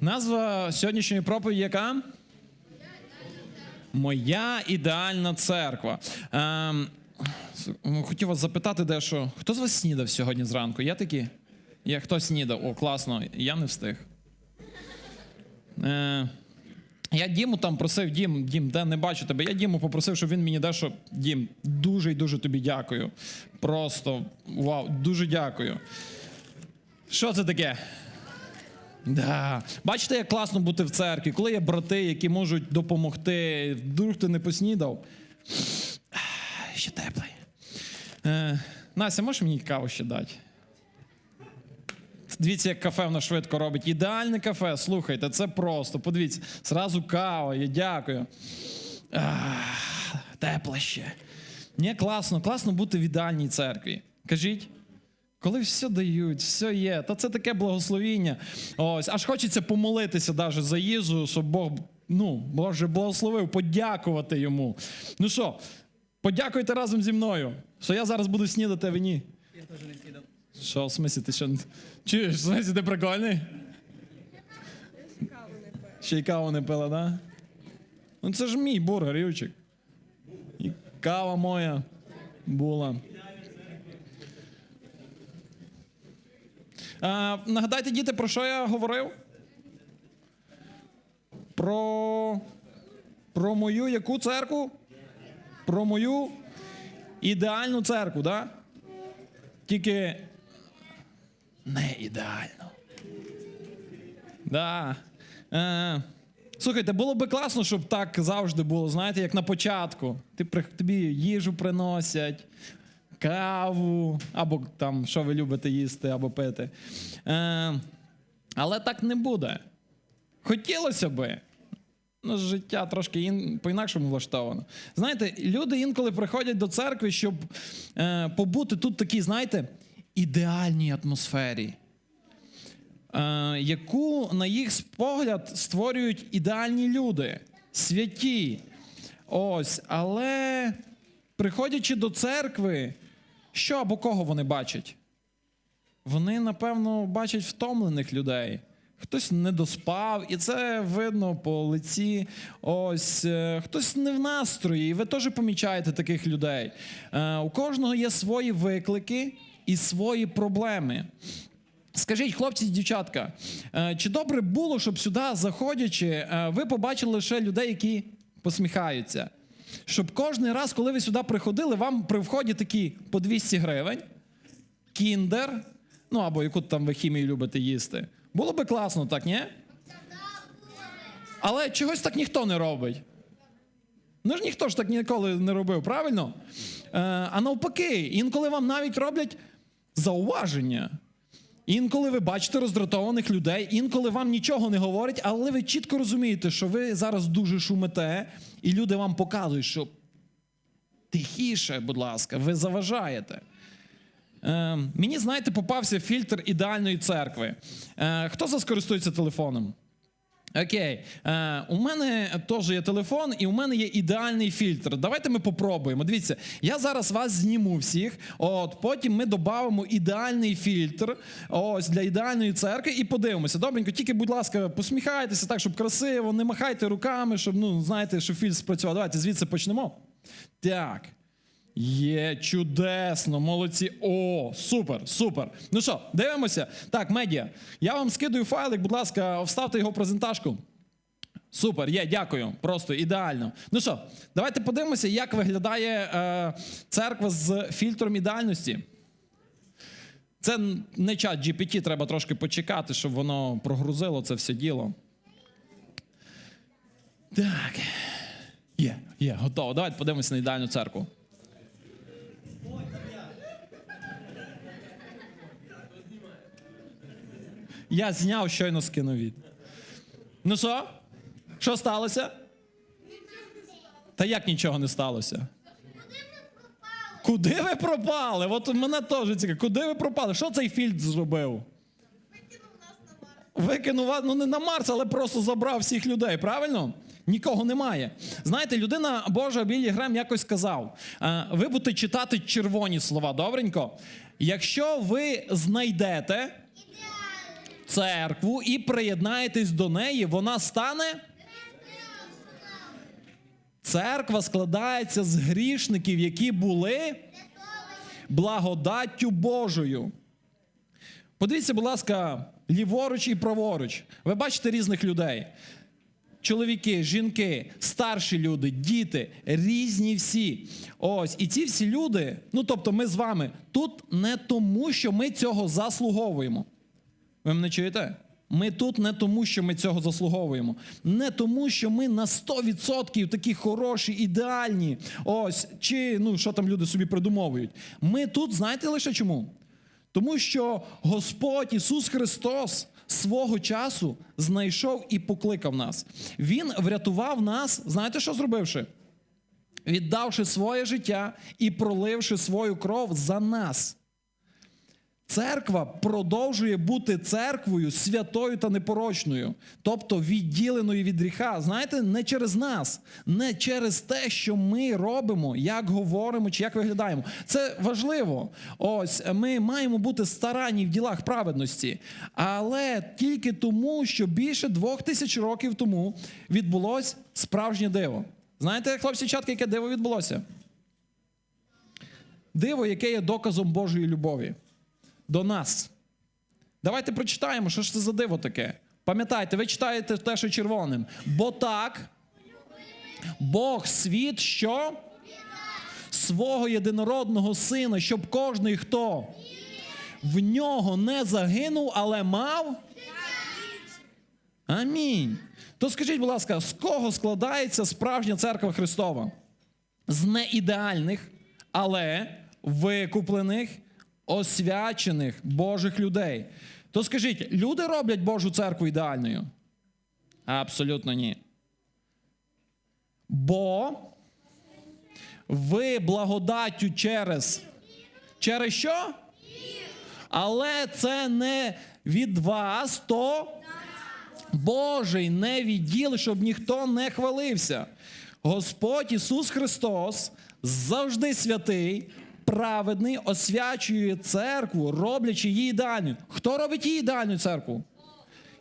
назва сьогоднішньої проповіді яка? Моя ідеальна церква. Ем, хотів вас запитати дещо. Хто з вас снідав сьогодні зранку? Є такі? Є хто снідав? О, класно, я не встиг. Е, я Діму там просив, Дім, Дім, де не бачу тебе. Я Діму попросив, щоб він мені дещо. Дім, дуже і дуже тобі дякую. Просто вау, дуже дякую. Що це таке? Да. Бачите, як класно бути в церкві, коли є брати, які можуть допомогти. Вдруг ти не поснідав. Ще теплий. Е, Настя, можеш мені каву ще дати? Дивіться, як кафе воно швидко робить. Ідеальне кафе, слухайте, це просто. Подивіться, зразу кава, я дякую. Ах, тепле ще. Ні, класно, класно бути в ідеальній церкві. Кажіть. Коли все дають, все є, то це таке благословіння. Ось, аж хочеться помолитися навіть за їжу, щоб Бог, ну, Боже, благословив, подякувати йому. Ну що, подякуйте разом зі мною, що я зараз буду снідати, а ви ні. Я теж не снідав. Що, в смислі, ти що? не- Чуєш, в смислі, ти прикольний? Ще й каву не пила, да? Ну це ж мій бургер, Юрчик. І кава моя була. А, нагадайте, діти, про що я говорив? Про. Про мою яку церкву? Про мою ідеальну церкву. Да? Тільки не ідеально. Да. Е, слухайте, було би класно, щоб так завжди було, знаєте, як на початку. Ти, тобі їжу приносять, каву, або там, що ви любите їсти або пити. Е, але так не буде. Хотілося би. Ну, життя трошки ін... по-інакшому влаштовано. Знаєте, люди інколи приходять до церкви, щоб е, побути тут такій, знаєте, ідеальній атмосфері, е, яку, на їх погляд, створюють ідеальні люди, святі. Ось, але приходячи до церкви, що або кого вони бачать? Вони, напевно, бачать втомлених людей. Хтось не доспав, і це видно по лиці. Ось е, хтось не в настрої, і ви теж помічаєте таких людей. Е, у кожного є свої виклики і свої проблеми. Скажіть, хлопці і дівчатка, е, чи добре було, щоб сюди, заходячи, ви побачили лише людей, які посміхаються? Щоб кожен раз, коли ви сюди приходили, вам при вході такі по 200 гривень, кіндер, ну або яку там ви хімію любите їсти. Було би класно, так, ні? Але чогось так ніхто не робить. Ну ж ніхто ж так ніколи не робив, правильно? Е, а навпаки, інколи вам навіть роблять зауваження. Інколи ви бачите роздратованих людей, інколи вам нічого не говорять, але ви чітко розумієте, що ви зараз дуже шумите, і люди вам показують, що тихіше, будь ласка, ви заважаєте. Е, мені, знаєте, попався фільтр ідеальної церкви. Е, хто зараз користується телефоном? Окей, е, у мене теж є телефон, і у мене є ідеальний фільтр. Давайте ми попробуємо. Дивіться, я зараз вас зніму всіх. От потім ми додамо ідеальний фільтр ось для ідеальної церкви і подивимося. Добренько, тільки, будь ласка, посміхайтеся так, щоб красиво, не махайте руками, щоб ну знаєте, щоб фільтр спрацював. Давайте звідси почнемо. Так. Є чудесно, молодці. О, супер, супер. Ну що, дивимося. Так, медіа. Я вам скидую файлик, будь ласка, вставте його в презентажку. Супер, є, дякую. Просто ідеально. Ну що, давайте подивимося, як виглядає е, церква з фільтром ідеальності. Це не чат GPT, треба трошки почекати, щоб воно прогрузило це все діло. Так. Є, є, готово. Давайте подивимося на ідеальну церкву. Я зняв щойно скинув від. Ну що? Що сталося? Та як нічого не сталося? Куди ви пропали? От мене теж цікаво. Куди ви пропали? Що цей фільд зробив? Викинув вас, ну не на Марс, але просто забрав всіх людей, правильно? Нікого немає. Знаєте, людина Божа Білі Грем якось сказав: е, ви будете читати червоні слова, добренько. Якщо ви знайдете церкву і приєднаєтесь до неї, вона стане. Церква складається з грішників, які були благодаттю Божою. Подивіться, будь ласка, ліворуч і праворуч. Ви бачите різних людей. Чоловіки, жінки, старші люди, діти, різні всі. Ось, і ці всі люди, ну тобто ми з вами, тут не тому, що ми цього заслуговуємо. Ви мене чуєте? Ми тут не тому, що ми цього заслуговуємо, не тому, що ми на 100% такі хороші, ідеальні. Ось, чи ну що там люди собі придумовують. Ми тут, знаєте лише чому? Тому що Господь Ісус Христос свого часу знайшов і покликав нас. Він врятував нас, знаєте, що зробивши? Віддавши своє життя і проливши свою кров за нас. Церква продовжує бути церквою святою та непорочною, тобто відділеною від гріха. Знаєте, не через нас, не через те, що ми робимо, як говоримо чи як виглядаємо. Це важливо. Ось ми маємо бути старанні в ділах праведності, але тільки тому, що більше двох тисяч років тому відбулось справжнє диво. Знаєте, хлопці, чатки, яке диво відбулося? Диво, яке є доказом Божої любові до нас. Давайте прочитаємо, що ж це за диво таке. Пам'ятайте, ви читаєте те, що червоним. Бо так, Бог світ, що свого єдинородного сина, щоб кожний, хто в нього не загинув, але мав. Амінь. То скажіть, будь ласка, з кого складається справжня церква Христова? З неідеальних, але викуплених, освячених Божих людей. То скажіть, люди роблять Божу церкву ідеальною? Абсолютно ні. Бо ви благодаттю через. Через що? Але це не від вас, то Божий не відділ, щоб ніхто не хвалився. Господь Ісус Христос завжди святий, праведний, освячує церкву, роблячи її ідеальною. Хто робить її ідеальну церкву?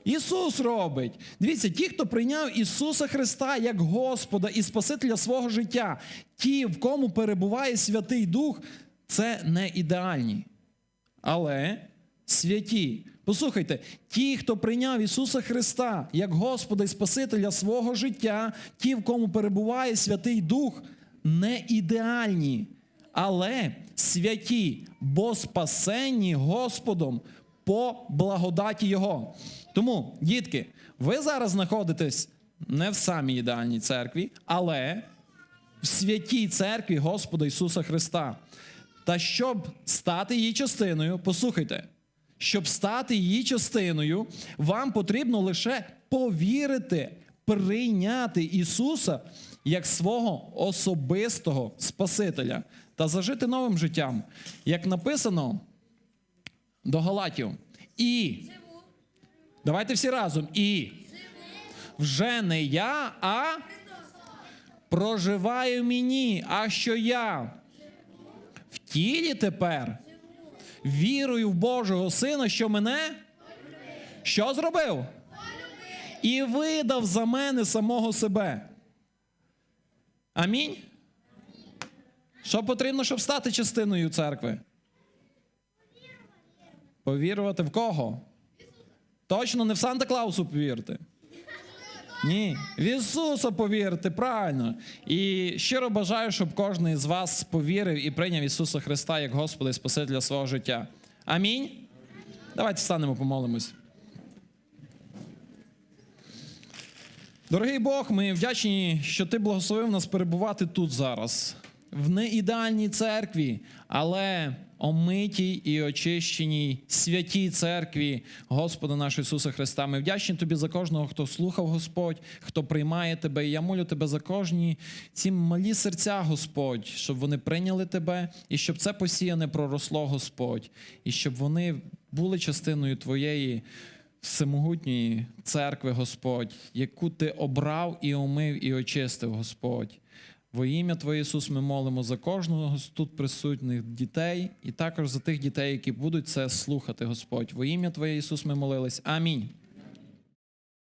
Ісус робить. Дивіться, ті, хто прийняв Ісуса Христа як Господа і Спасителя свого життя, ті, в кому перебуває Святий Дух, це не ідеальні, але святі. Послухайте, ті, хто прийняв Ісуса Христа як Господа і Спасителя свого життя, ті, в кому перебуває Святий Дух, не ідеальні, але святі, бо спасенні Господом по благодаті Його. Тому, дітки, ви зараз знаходитесь не в самій ідеальній церкві, але в святій церкві Господа Ісуса Христа. Та щоб стати її частиною, послухайте, щоб стати її частиною, вам потрібно лише повірити, прийняти Ісуса як свого особистого Спасителя та зажити новим життям, як написано до Галатів. І давайте всі разом. І вже не я, а проживаю мені, а що я в тілі тепер вірую в Божого Сина, що мене що зробив? І видав за мене самого себе. Амінь. Що потрібно, щоб стати частиною церкви? Повірувати в кого? Точно не в Санта Клаусу повірте. Ні, в Ісуса повірте, правильно. І щиро бажаю, щоб кожен з вас повірив і прийняв Ісуса Христа як Господа і Спасителя свого життя. Амінь. Давайте встанемо, помолимось. Дорогий Бог, ми вдячні, що ти благословив нас перебувати тут зараз, в неідеальній церкві, але омитій і очищеній святій церкві Господа нашого Ісуса Христа. Ми вдячні тобі за кожного, хто слухав Господь, хто приймає тебе. І я молю тебе за кожні ці малі серця, Господь, щоб вони прийняли тебе, і щоб це посіяне проросло, Господь, і щоб вони були частиною твоєї. Всемогутньої церкви, Господь, яку ти обрав і омив, і очистив, Господь. Во ім'я Твоє Ісус, ми молимо за кожного з тут присутніх дітей і також за тих дітей, які будуть це слухати, Господь. Во ім'я Твоє Ісус, ми молились. Амінь.